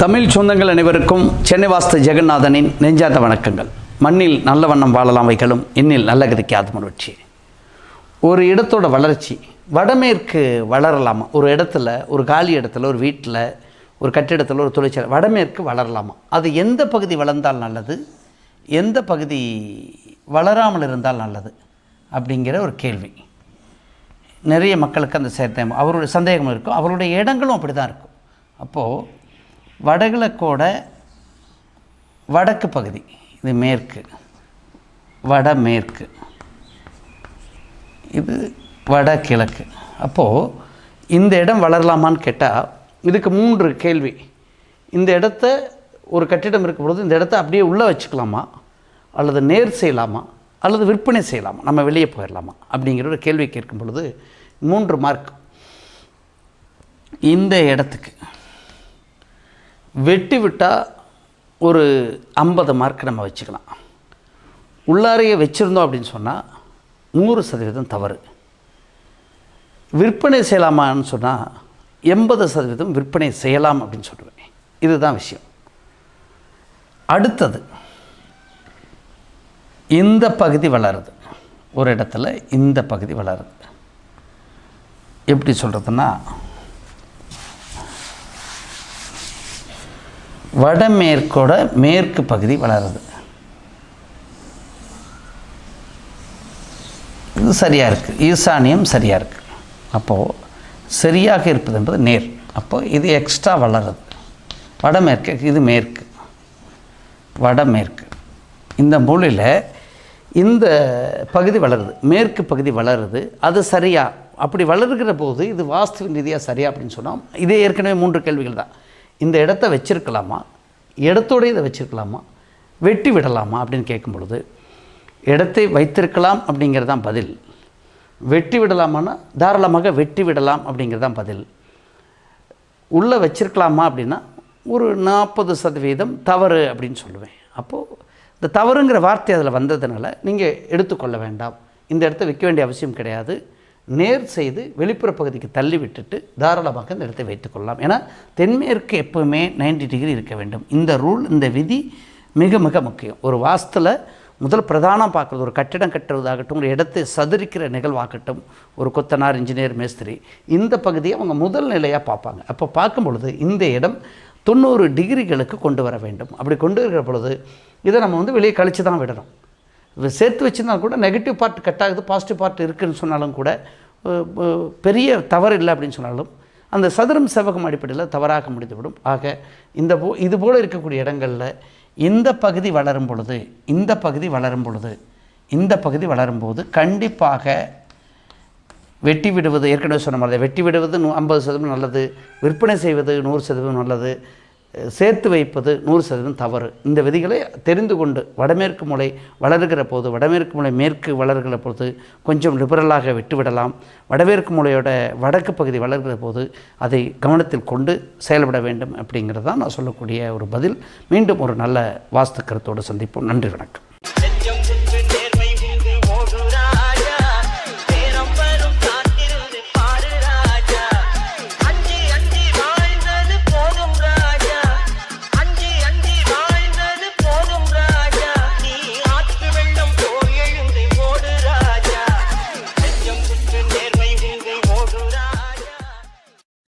தமிழ் சொந்தங்கள் அனைவருக்கும் சென்னை வாஸ்து ஜெகநாதனின் நெஞ்சார்ந்த வணக்கங்கள். மண்ணில் நல்ல வண்ணம் வாழலாம் வைகளும் இன்னில் நல்ல கதிக்கு வெற்றி ஒரு இடத்தோட வளர்ச்சி வடமேற்கு வளரலாமா? ஒரு இடத்துல ஒரு காலி இடத்துல ஒரு வீட்டில் ஒரு கட்டிடத்தில் ஒரு தொழிற்சாலை வடமேற்கு வளரலாமா? அது எந்த பகுதி வளர்ந்தால் நல்லது? எந்த பகுதி வளராமல் இருந்தால் நல்லது? அப்படிங்கிற ஒரு கேள்வி. நிறைய மக்களுக்கு அந்த சேர்த்த அவருடைய சந்தேகம் இருக்கும் அவருடைய இடங்களும் அப்படி தான் இருக்கும். அப்போது வடகிழக்கோட வடக்கு பகுதி இது மேற்கு. வடமேற்கு இது வடகிழக்கு அப்போது இந்த இடம் வளரலாமான்னு கேட்டால் இதுக்கு மூன்று கேள்வி. இந்த இடத்த ஒரு கட்டிடம் இருக்கும் பொழுது இந்த இடத்த அப்படியே உள்ளே வச்சுக்கலாமா? அல்லது நேர் செய்யலாமா? அல்லது விற்பனை செய்யலாமா? நம்ம வெளியே போயிடலாமா அப்படிங்கிற ஒரு கேள்வி கேட்கும் பொழுது மூன்று மார்க் இந்த இடத்துக்கு. வெட்டி விட்டால் ஒரு ஐம்பது மார்க் நம்ம வச்சுக்கலாம். உள்ளாரையே வச்சுருந்தோம் அப்படின்னு சொன்னால் நூறு சதவீதம் தவறு. விற்பனை செய்யலாமான்னு சொன்னால் எண்பது சதவீதம் விற்பனை செய்யலாம் அப்படின்னு சொல்லுவேன். இதுதான் விஷயம். அடுத்தது இந்த பகுதி வளருது. ஒரு இடத்துல இந்த பகுதி வளருது. எப்படி சொல்கிறதுன்னா வடமேற்கோட மேற்கு பகுதி வளருது. இது சரியாக இருக்குது ஈசானியம் சரியாக இருக்குது அப்போது சரியாக இருப்பது என்பது நேர். அப்போது இது எக்ஸ்ட்ரா வளருது. வடமேற்கு இது மேற்கு. வடமேற்கு. இந்த மூலையில் இந்த பகுதி வளருது. மேற்கு பகுதி வளருது. அது சரியா? அப்படி வளருகிற போது இது வாஸ்து ரீதியாக சரியா அப்படின்னு சொன்னால் இதே ஏற்கனவே மூன்று கேள்விகள் தான். இந்த இடத்த வச்சிருக்கலாமா? இடத்தோடு இதை வச்சுருக்கலாமா? வெட்டி விடலாமா அப்படின்னு கேட்கும் பொழுது இடத்தை வைத்திருக்கலாம் அப்படிங்கிறது தான் பதில். வெட்டி விடலாமான்னா தாராளமாக வெட்டி விடலாம் அப்படிங்கிறது தான் பதில். உள்ளே வச்சிருக்கலாமா அப்படின்னா ஒரு நாற்பது சதவீதம் தவறு அப்படின்னு சொல்லுவேன். அப்போது இந்த தவறுங்கிற வார்த்தை அதில் வந்ததுனால நீங்கள் எடுத்துக்கொள்ள வேண்டாம். இந்த இடத்த வைக்க வேண்டிய அவசியம் கிடையாது. நேர் செய்து வெளிப்புற பகுதிக்கு தள்ளி விட்டுட்டு தாராளமாக இந்த இடத்தை வைத்துக்கொள்ளலாம் ஏன்னா தென்மேற்கு எப்போவுமே 90 டிகிரி இருக்க வேண்டும். இந்த ரூல் இந்த விதி மிக மிக முக்கியம். ஒரு வாஸ்தில் முதல் பிரதானம் பார்க்குறது ஒரு கட்டிடம் கட்டுறதாகட்டும் ஒரு இடத்தை சதுரிக்கிற நிகழ்வாகட்டும் ஒரு கொத்தனார் இன்ஜினியர் மேஸ்திரி இந்த பகுதியை அவங்க முதல் நிலையாக பார்ப்பாங்க. அப்போ பார்க்கும் பொழுது இந்த இடம் தொண்ணூறு டிகிரிகளுக்கு கொண்டு வர வேண்டும். அப்படி கொண்டு வருகிற பொழுது இதை நம்ம வந்து வெளியே கழித்து தான் விடணும். சேர்த்து வச்சுருந்தா கூட நெகட்டிவ் பார்ட் கட் ஆகுது பாசிட்டிவ் பார்ட் இருக்குதுன்னு சொன்னாலும் கூட பெரிய தவறு இல்லை அப்படின்னு சொன்னாலும் அந்த சதுரம் செவ்வகம் அடிப்படையில் தவறாக முடிந்துவிடும். ஆக இந்த போ இது போல் இருக்கக்கூடிய இடங்களில் இந்த பகுதி வளரும் பொழுது இந்த பகுதி வளரும் பொழுது இந்த பகுதி வளரும்போது கண்டிப்பாக வெட்டி விடுவது ஏற்கனவே சொன்ன மாதிரி வெட்டி விடுவது நூ ஐம்பது சதவீதம் நல்லது விற்பனை செய்வது நூறு சதவீதம் நல்லது சேர்த்து வைப்பது நூறு சதவீதம் தவறு. இந்த விதிகளை தெரிந்து கொண்டு வடமேற்கு மூலை வளர்கிற போது வடமேற்கு மூலை மேற்கு வளர்கிற போது கொஞ்சம் லிபரலாக விட்டுவிடலாம். வடமேற்கு மூலையோட வடக்கு பகுதி வளர்கிற போது அதை கவனத்தில் கொண்டு செயல்பட வேண்டும் அப்படிங்கிறது தான் நான் சொல்லக்கூடிய ஒரு பதில். மீண்டும் ஒரு நல்ல வாஸ்து கருத்தோடு சந்திப்போம். நன்றி வணக்கம்.